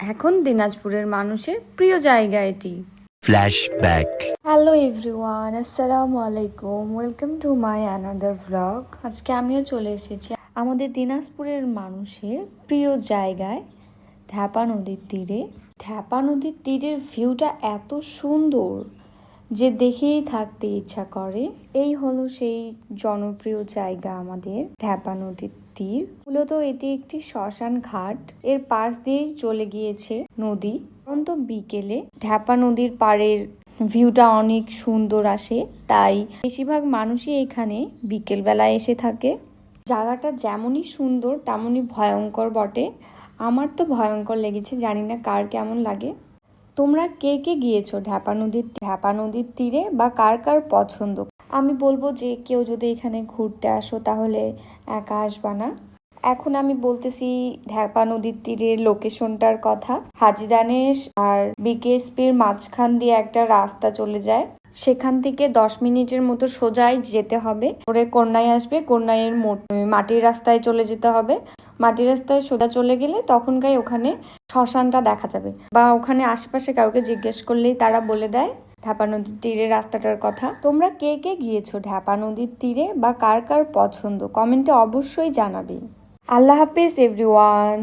এখন দিনাজপুরের মানুষের প্রিয় জায়গা এটি। ফ্ল্যাশব্যাক হ্যালো এভরিওয়ান আসসালামু আলাইকুম welcome to my another blog আজকে আমিও চলে এসেছি আমাদের দিনাজপুরের মানুষের প্রিয় জায়গায় ঢ্যাপা নদীর তীরে। ঢ্যাপা নদীর তীরের ভিউটা এত সুন্দর। যে দেখেই থাকতে ইচ্ছা করে, এই হলো সেই জনপ্রিয় জায়গা আমাদের ঢ্যাপা নদীর তীর। মূলত এটি একটি শ্মশান ঘাট। এর পাশ দিয়েই চলে গিয়েছে নদী। অন্ত বিকেলে ঢ্যাপা নদীর পাড়ের ভিউটা অনেক সুন্দর আসে, তাই বেশিরভাগ মানুষই এখানে বিকেল বেলায় এসে থাকে। জায়গাটা যেমনই সুন্দর, তেমনই ভয়ঙ্কর বটে। আমার তো ভয়ঙ্কর লেগেছে, জানি না কার কেমন লাগে। তোমরা কে কে গিয়েছো ঢ্যাপা নদীর ঢ্যাপা নদীর তীরে বা কার কার পছন্দ? আমি বলব যে কেউ যদি এখানে ঘুরতে আসো তাহলে একা আসবা না। এখন আমি বলতেছি ঢ্যাপা নদীর তীরের লোকেশনটার কথা। হাজিদানেশ আর বিকেএসপির মাঝখান দিয়ে একটা রাস্তা চলে যায়। সেখান থেকে দশ মিনিটের মতো সোজাই যেতে হবে। পরে কন্যায় আসবে কন্যাইয়ের মোট- মাটির রাস্তায় চলে যেতে হবে। মাটির রাস্তায় সোজা চলে গেলে তখনকার ওখানে শ্মশানটা দেখা যাবে। বা ওখানে আশেপাশে কাউকে জিজ্ঞেস করলেই তারা বলে দেয় ঢাপা নদীর তীরে রাস্তাটার কথা। তোমরা কে কে গিয়েছো ঢাপা নদীর তীরে বা কার কার পছন্দ? কমেন্টে অবশ্যই জানাবে। আল্লাহ হাফিজ এভরিওয়ান